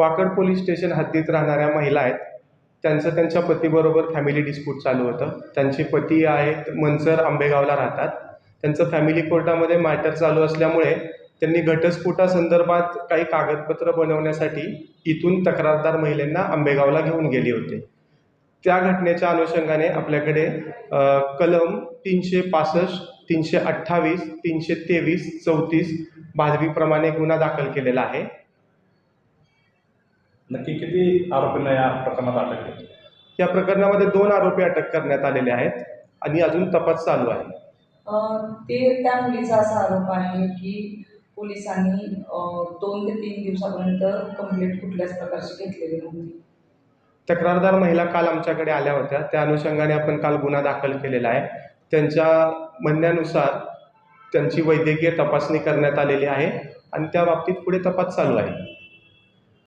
Wakad police station हद्दीत राहणाऱ्या महिला आहेत. त्यांचं त्यांच्या पतीबरोबर फॅमिली डिस्प्यूट चालू होतं. त्यांचे पती आहेत मनसर आंबेगावला राहतात. त्यांचं फॅमिली कोर्टामध्ये मॅटर चालू असल्यामुळे त्यांनी घटस्फोटासंदर्भात काही कागदपत्र बनवण्यासाठी इथून तक्रारदार महिलांना आंबेगावला घेऊन गेले होते. त्या घटनेच्या अनुषंगाने आपल्याकडे कलम तीनशे पासष्ट तीनशे अठ्ठावीस तीनशे तेवीस चौतीस भादवीप्रमाणे गुन्हा दाखल केलेला आहे. नक्की किती आरोपींना या प्रकरणात अटक केली? या प्रकरणामध्ये दोन आरोपी अटक करण्यात आलेले आहेत आणि अजून तपास चालू आहे. अं, ते त्या मुलीचा असा आरोप आहे की पोलिसांनी दोन ते तीन दिवसापर्यंत कंप्लेंट कुठल्याच प्रकारची घेतलेली नव्हती. तक्रारदार महिला काल आमच्याकडे आल्या होत्या. त्या अनुषंगाने आपण काल गुन्हा दाखल केलेला आहे. त्यांच्या म्हणण्यानुसार त्यांची वैद्यकीय तपासणी करण्यात आलेली आहे आणि त्या बाबतीत पुढे तपास चालू आहे.